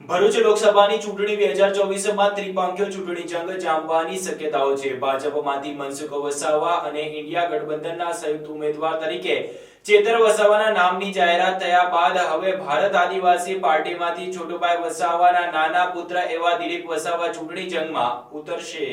ભરૂચ લોકસભાની ચૂંટણી બે હજાર ચોવીસમાં ત્રિપાંખ્યો ચૂંટણી જંગ જામવાની શક્યતાઓ છે. ભાજપમાંથી મનસુખ વસાવા અને ઇન્ડિયા ગઠબંધનના સંયુક્ત ઉમેદવાર તરીકે ચેતર વસાવાના નામની જાહેરાત થયા બાદ હવે ભારત આદિવાસી પાર્ટીમાંથી છોટુભાઈ વસાવાના નાના પુત્ર એવા દિલીપ વસાવા ચૂંટણી જંગમાં ઉતરશે.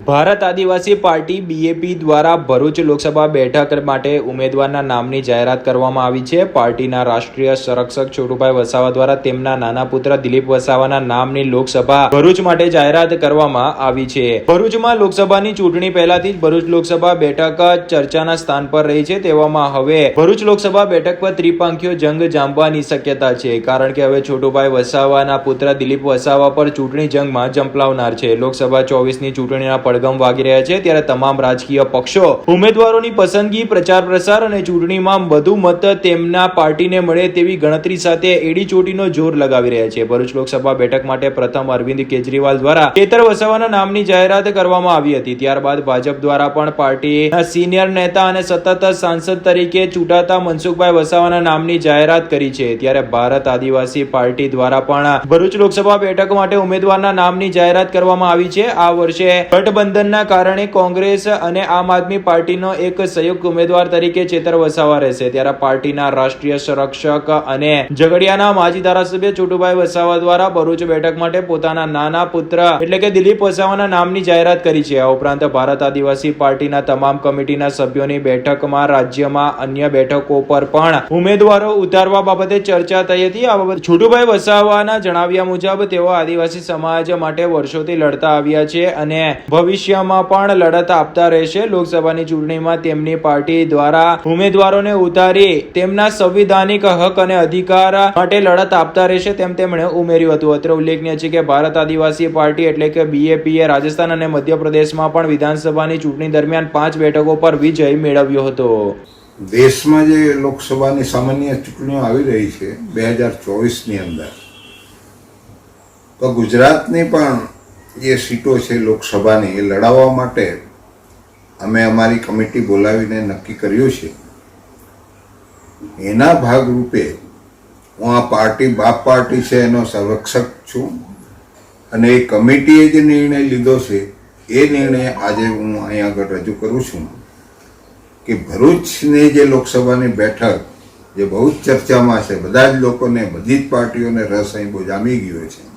ભારત આદિવાસી પાર્ટી બીએપી દ્વારા ભરૂચ લોકસભા બેઠક માટે ઉમેદવારના નામની જાહેરાત કરવામાં આવી છે. પાર્ટીના રાષ્ટ્રીય સંરક્ષક છોટુભાઈ વસાવા દ્વારા તેમના નાના પુત્ર દિલીપ વસાવાના નામની લોકસભા ભરૂચ માટે જાહેરાત કરવામાં આવી છે. ભરૂચમાં લોકસભાની ચૂંટણી પહેલાથી જ ભરૂચ લોકસભા બેઠક ચર્ચાના સ્થાન પર રહી છે. તેવામાં હવે ભરૂચ લોકસભા બેઠક પર ત્રિપાંખીઓ જંગ જામવાની શક્યતા છે. કારણ કે હવે છોટુભાઈ વસાવાના પુત્ર દિલીપ વસાવા પર ચૂંટણી જંગમાં જંપલાવનાર છે. લોકસભા ચોવીસની ચૂંટણીના પડઘમ વાગી રહ્યા છે ત્યારે તમામ રાજકીય પક્ષો ઉમેદવારોની પસંદગી, પ્રચાર પ્રસાર અને ચૂંટણીમાં વધુ મત તેમના પાર્ટીને મળે તેવી ગણતરી સાથે એડી ચોટીનો જોર લગાવી રહ્યા છે. ભરૂચ લોકસભા બેઠક માટે પ્રથમ અરવિંદ કેજરીવાલ દ્વારા ખેતર વસાવાના નામની જાહેરાત કરવામાં આવી હતી. ત્યારબાદ ભાજપ દ્વારા પણ પાર્ટીના સિનિયર નેતા અને સતત સાંસદ તરીકે ચૂંટાતા મનસુખભાઈ વસાવાના નામની જાહેરાત કરી છે. ત્યારે ભારત આદિવાસી પાર્ટી દ્વારા પણ ભરૂચ લોકસભા બેઠક માટે ઉમેદવારના નામની જાહેરાત કરવામાં આવી છે. આ વર્ષે ગઠબંધનના કારણે કોંગ્રેસ અને આમ આદમી પાર્ટીનો એક સંયુક્ત ઉમેદવાર તરીકે ચેતર વસાવા રહેશે. ત્યારે પાર્ટીના રાષ્ટ્રીય સંરક્ષક અને ઝઘડિયાના માજી ધારાસભ્ય ચુટુભાઈ વસાવા દ્વારા ભરૂચ બેઠક માટે પોતાના નાના પુત્ર એટલે કે દિલીપ વસાવાના નામની જાહેરાત કરી છે. આ ઉપરાંત ભારત આદિવાસી પાર્ટીના તમામ કમિટીના સભ્યોની બેઠકમાં રાજ્યમાં અન્ય બેઠકો પર પણ ઉમેદવારો ઉતારવા બાબતે ચર્ચા થઈ હતી. આ બાબતે છોટુભાઈ વસાવાના જણાવ્યા મુજબ તેઓ આદિવાસી સમાજ માટે વર્ષોથી લડતા આવ્યા છે અને ભવિષ્યમાં પણ લડત આપતા રહેશે. લોકસભાની ચૂંટણીમાં તેમની પાર્ટી દ્વારા ઉમેદવારોને ઉતારી તેમના સંવિધાનિક હક અને અધિકાર માટે લડત આપતા રહેશે તેમ તેમણે ઉમેર્યું હતું. અત્રે ઉલ્લેખનીય છે કે ભારત આદિવાસી પાર્ટી એટલે કે બીએપીએ રાજસ્થાન અને મધ્યપ્રદેશમાં પણ વિધાનસભાની ચૂંટણી દરમિયાન પાંચ બેઠકો પર વિજય મેળવ્યો હતો. દેશમાં જે લોકસભાની સામાન્ય ચૂંટણીઓ આવી રહી છે, બે હજાર ચોવીસની અંદર, તો ગુજરાતની પણ જે સીટો છે લોકસભાની એ લડાવવા માટે અમે અમારી કમિટી બોલાવીને નક્કી કર્યું છે. એના ભાગરૂપે હું આ પાર્ટી, બાપ પાર્ટી છે એનો સંરક્ષક છું અને એ કમિટીએ જે નિર્ણય લીધો છે, એ નિર્ણય આજે હું અહીંયા આગળ રજૂ કરું છું કે ભરૂચની જે લોકસભાની બેઠક, જે બહુ જ ચર્ચામાં છે, બધા જ લોકોને, બધી જ પાર્ટીઓને રસ અહીં બહુ જામી ગયો છે.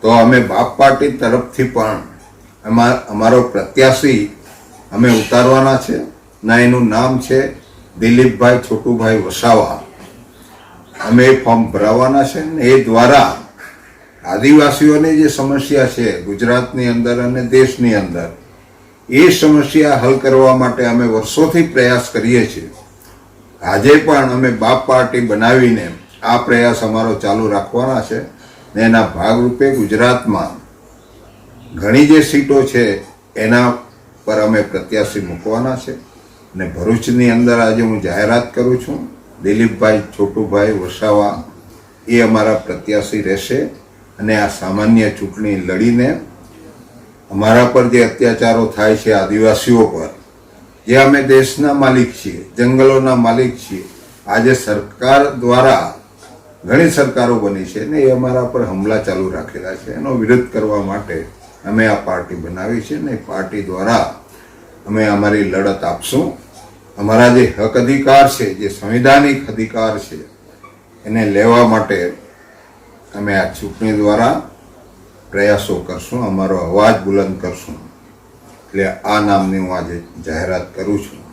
તો અમે બાપ પાર્ટી તરફથી પણ અમા- અમારો પ્રત્યાશી અમે ઉતારવાના છે. ના, એનું નામ છે દિલીપભાઈ છોટુભાઈ વસાવા. અમે ફોર્મ ભરાવાના છે ને એ દ્વારા આદિવાસીઓની જે સમસ્યા છે ગુજરાતની અંદર અને દેશની અંદર, એ સમસ્યા હલ કરવા માટે અમે વર્ષોથી પ્રયાસ કરીએ છીએ. આજે પણ અમે બાપ પાર્ટી બનાવીને આ પ્રયાસ અમારો ચાલુ રાખવાના છે. ને એના ભાગરૂપે ગુજરાતમાં ઘણી જે સીટો છે, એના પર અમે પ્રત્યાશી મૂકવાના છે. ને ભરૂચની અંદર આજે હું જાહેરાત કરું છું, દિલીપભાઈ છોટુભાઈ વસાવા, એ અમારા પ્રત્યાશી રહેશે. અને આ સામાન્ય ચૂંટણી લડીને અમારા પર જે અત્યાચારો થાય છે આદિવાસીઓ પર, જે અમે દેશના માલિક છીએ, જંગલોના માલિક છીએ, આજે સરકાર દ્વારા ઘણી સરકારો બની છે ને એ અમારા પર હમલા ચાલુ રાખેલા છે. એનો વિરોધ કરવા માટે અમે આ પાર્ટી બનાવી છે ને પાર્ટી દ્વારા અમે અમારી લડત આપશું. અમારા જે હક અધિકાર છે, જે સંવિધાનિક અધિકાર છે, એને લેવા માટે અમે આ ચૂંટણી દ્વારા પ્રયાસો કરશું, અમારો અવાજ બુલંદ કરશું. એટલે આ નામની હું આજે જાહેરાત કરું છું.